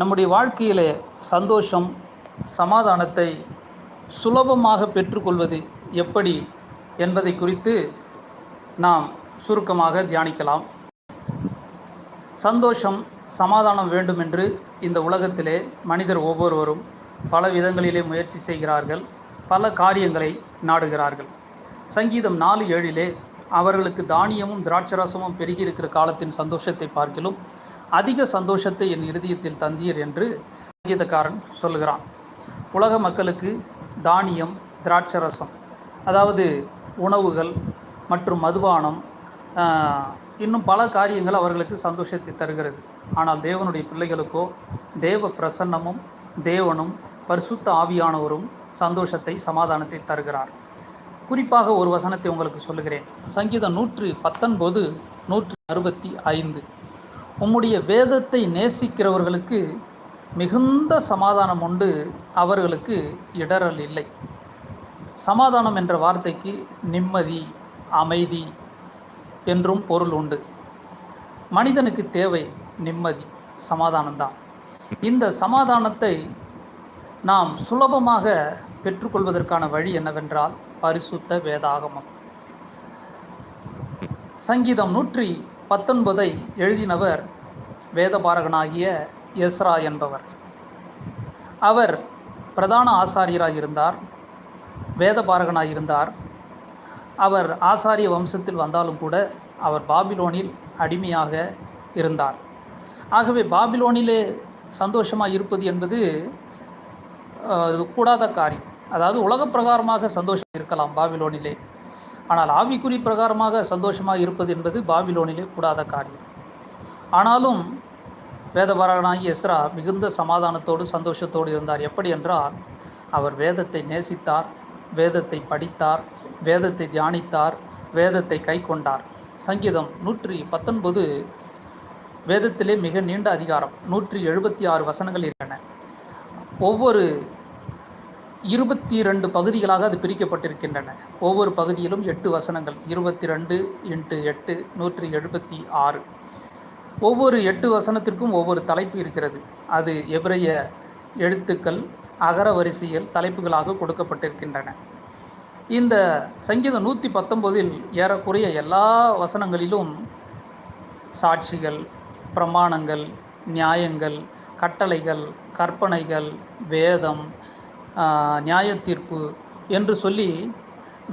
நம்முடைய வாழ்க்கையிலே சந்தோஷம் சமாதானத்தை சுலபமாக பெற்றுக்கொள்வது எப்படி என்பதை குறித்து நாம் சுருக்கமாக தியானிக்கலாம். சந்தோஷம் சமாதானம் வேண்டும் என்று இந்த உலகத்திலே மனிதர் ஒவ்வொருவரும் பல விதங்களிலே முயற்சி செய்கிறார்கள் பல காரியங்களை நாடுகிறார்கள். சங்கீதம் நாலு ஏழிலே அவர்களுக்கு தானியமும் திராட்சரசமும் பெருகி இருக்கிற காலத்தின் சந்தோஷத்தை பார்க்கிலும் அதிக சந்தோஷத்தை என் இருதயத்தில் தந்தீர் என்று சங்கீதக்காரன் சொல்லுகிறான். உலக மக்களுக்கு தானியம் திராட்சரசம் அதாவது உணவுகள் மற்றும் மதுபானம் இன்னும் பல காரியங்கள் அவர்களுக்கு சந்தோஷத்தை தருகிறது. ஆனால் தேவனுடைய பிள்ளைகளுக்கோ தேவ பிரசன்னமும் தேவனும் பரிசுத்த ஆவியானவரும் சந்தோஷத்தை சமாதானத்தை தருகிறார். குறிப்பாக ஒரு வசனத்தை உங்களுக்கு சொல்லுகிறேன். சங்கீதம் நூற்று பத்தொன்பது நூற்று அறுபத்தி ஐந்து. உம்முடைய வேதத்தை நேசிக்கிறவர்களுக்கு மிகுந்த சமாதானம் உண்டு அவர்களுக்கு இடரல் இல்லை. சமாதானம் என்ற வார்த்தைக்கு நிம்மதி அமைதி என்றும் பொருள் உண்டு. மனிதனுக்கு தேவை நிம்மதி சமாதானம்தான். இந்த சமாதானத்தை நாம் சுலபமாக பெற்றுக்கொள்வதற்கான வழி என்னவென்றால் பரிசுத்த வேதாகமம். சங்கீதம் நூற்றி பத்தொன்பதை எழுதினவர் வேதபாரகனாகிய எஸ்ரா என்பவர். அவர் பிரதான ஆசாரியராக இருந்தார் வேதபாரகனாக இருந்தார் அவர் ஆசாரிய வம்சத்தில் வந்தாலும் கூட அவர் பாபிலோனில் அடிமையாக இருந்தார். ஆகவே பாபிலோனிலே சந்தோஷமாக இருப்பது என்பது கூடாத காரியம். அதாவது உலக பிரகாரமாக சந்தோஷம் இருக்கலாம் பாபிலோனிலே. ஆனால் ஆவிக்குறி பிரகாரமாக சந்தோஷமாக இருப்பது என்பது பாபிலோனிலே கூடாத காரியம். ஆனாலும் வேதபாரகனாகி எஸ்ரா மிகுந்த சமாதானத்தோடு சந்தோஷத்தோடு இருந்தார். எப்படி என்றால் அவர் வேதத்தை நேசித்தார் வேதத்தை படித்தார் வேதத்தை தியானித்தார் வேதத்தை கை கொண்டார் சங்கீதம் நூற்றி பத்தொன்பது வேதத்திலே மிக நீண்ட அதிகாரம் நூற்றி எழுபத்தி ஆறு வசனங்கள் இருக்கின்றன. ஒவ்வொரு இருபத்தி ரெண்டு பகுதிகளாக அது பிரிக்கப்பட்டிருக்கின்றன. ஒவ்வொரு பகுதியிலும் எட்டு வசனங்கள் இருபத்தி ரெண்டு இன்ட்டு எட்டு நூற்றி எழுபத்தி ஆறு. ஒவ்வொரு எட்டு வசனத்திற்கும் ஒவ்வொரு தலைப்பு இருக்கிறது. அது எபிரைய எழுத்துக்கள் அகர வரிசையில் தலைப்புகளாக கொடுக்கப்பட்டிருக்கின்றன. இந்த சங்கீதம் நூற்றி பத்தொம்போதில் ஏறக்குறைய எல்லா வசனங்களிலும் சாட்சிகள் பிரமாணங்கள் நியாயங்கள் கட்டளைகள் கற்பனைகள் வேதம் நியாயத்தீர்ப்பு என்று சொல்லி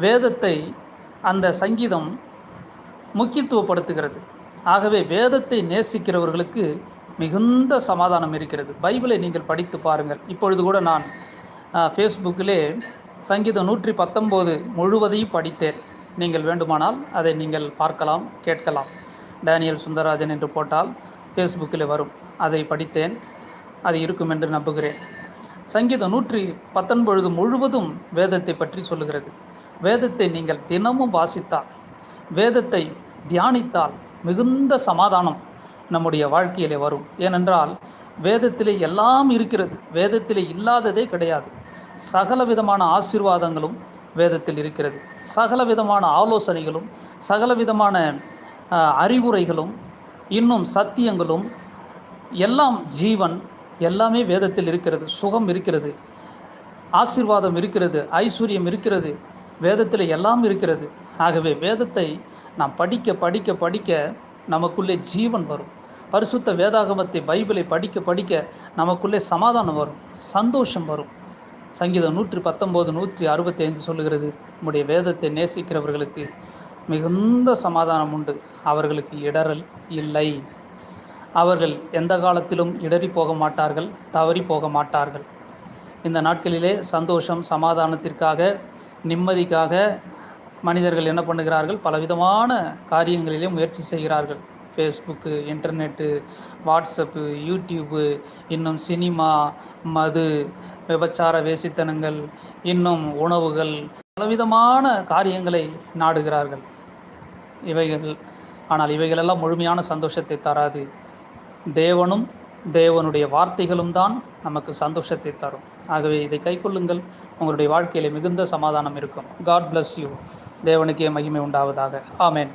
வேதத்தை அந்த சங்கீதம் முக்கியத்துவப்படுத்துகிறது. ஆகவே வேதத்தை நேசிக்கிறவர்களுக்கு மிகுந்த சமாதானம் இருக்கிறது. பைபிளை நீங்கள் படித்து பாருங்கள். இப்பொழுது கூட நான் ஃபேஸ்புக்கிலே சங்கீதம் நூற்றி பத்தொம்போது முழுவதையும் படித்தேன். நீங்கள் வேண்டுமானால் அதை நீங்கள் பார்க்கலாம் கேட்கலாம். டேனியல் சுந்தரராஜன் என்று போட்டால் ஃபேஸ்புக்கில் வரும். அதை படித்தேன். அது இருக்கும் என்று நம்புகிறேன். சங்கீதம் நூற்றி பத்தொன்பது முழுவதும் வேதத்தை பற்றி சொல்லுகிறது. வேதத்தை நீங்கள் தினமும் வாசித்தால் வேதத்தை தியானித்தால் மிகுந்த சமாதானம் நம்முடைய வாழ்க்கையிலே வரும். ஏனென்றால் வேதத்திலே எல்லாம் இருக்கிறது. வேதத்திலே இல்லாததே கிடையாது. சகல விதமான ஆசீர்வாதங்களும் வேதத்தில் இருக்கிறது. சகல விதமான ஆலோசனைகளும் சகல விதமான அறிவுரைகளும் இன்னும் சத்தியங்களும் எல்லாம் ஜீவன் எல்லாமே வேதத்தில் இருக்கிறது. சுகம் இருக்கிறது. ஆசீர்வாதம் இருக்கிறது. ஐஸ்வர்யம் இருக்கிறது. வேதத்தில் எல்லாம் இருக்கிறது. ஆகவே வேதத்தை நாம் படிக்க படிக்க படிக்க நமக்குள்ளே ஜீவன் வரும். பரிசுத்த வேதாகமத்தை பைபிளை படிக்க படிக்க நமக்குள்ளே சமாதானம் வரும். சந்தோஷம் வரும். சங்கீதம் நூற்றி பத்தொம்போது நூற்றி அறுபத்தி ஐந்து சொல்லுகிறது நம்முடைய வேதத்தை நேசிக்கிறவர்களுக்கு மிகுந்த சமாதானம் உண்டு. அவர்களுக்கு இடரல் இல்லை. அவர்கள் எந்த காலத்திலும் இடறி போக மாட்டார்கள் தவறி போக மாட்டார்கள். இந்த நாட்களிலே சந்தோஷம் சமாதானத்திற்காக நிம்மதிக்காக மனிதர்கள் என்ன பண்ணுகிறார்கள்? பலவிதமான காரியங்களிலே முயற்சி செய்கிறார்கள். ஃபேஸ்புக்கு இன்டர்நெட்டு வாட்ஸ்அப்பு யூடியூப்பு இன்னும் சினிமா மது விபச்சார வேசித்தனங்கள் இன்னும் உணவுகள் பலவிதமான காரியங்களை நாடுகிறார்கள். இவைகள் ஆனால் இவைகளெல்லாம் முழுமையான சந்தோஷத்தை தராது. தேவனும் தேவனுடைய வார்த்தைகளும் தான் நமக்கு சந்தோஷத்தை தரும். ஆகவே இதை கைக்கொள்ளுங்கள் உங்களுடைய வாழ்க்கையில் மிகுந்த சமாதானம் இருக்கும். காட் பிளஸ் யூ தேவனுக்கே மகிமை உண்டாவதாக. ஆமேன்.